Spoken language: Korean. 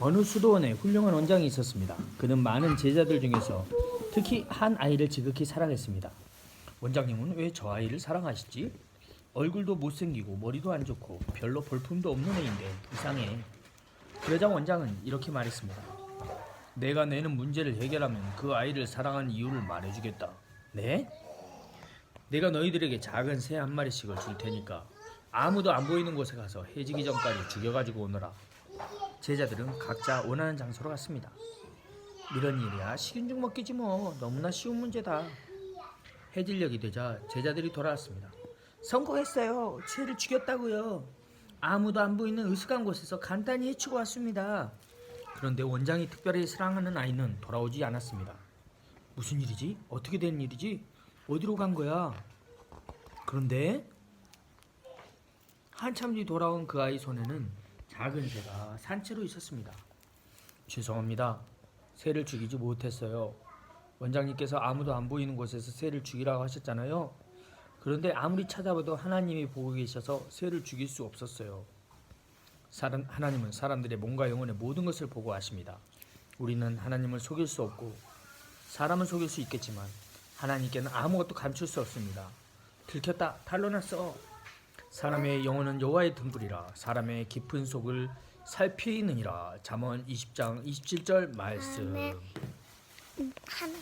어느 수도원에 훌륭한 원장이 있었습니다. 그는 많은 제자들 중에서 특히 한 아이를 지극히 사랑했습니다. 원장님은 왜 저 아이를 사랑하시지? 얼굴도 못생기고 머리도 안 좋고 별로 볼품도 없는 애인데 이상해. 그러자 원장은 이렇게 말했습니다. 내가 내는 문제를 해결하면 그 아이를 사랑한 이유를 말해주겠다. 네? 내가 너희들에게 작은 새 한 마리씩을 줄 테니까 아무도 안 보이는 곳에 가서 해지기 전까지 죽여가지고 오너라. 제자들은 각자 원하는 장소로 갔습니다. 이런 일이야 식인죽 먹기지 뭐 너무나 쉬운 문제다. 해질녘이 되자 제자들이 돌아왔습니다. 성공했어요. 새를 죽였다고요. 아무도 안 보이는 으슥한 곳에서 간단히 해치고 왔습니다. 그런데 원장이 특별히 사랑하는 아이는 돌아오지 않았습니다. 무슨 일이지? 어떻게 된 일이지? 어디로 간 거야? 그런데 한참 뒤 돌아온 그 아이 손에는 작은 새가 산채로 있었습니다. 죄송합니다. 새를 죽이지 못했어요. 원장님께서 아무도 안 보이는 곳에서 새를 죽이라고 하셨잖아요. 그런데 아무리 찾아봐도 하나님이 보고 계셔서 새를 죽일 수 없었어요. 사람, 하나님은 사람들의 몸과 영혼의 모든 것을 보고 아십니다. 우리는 하나님을 속일 수 없고 사람은 속일 수 있겠지만 하나님께는 아무것도 감출 수 없습니다. 들켰다 탄로났어. 사람의 영혼은 여호와의 등불이라 사람의 깊은 속을 살피느니라. 잠언 20장 27절 말씀. 하나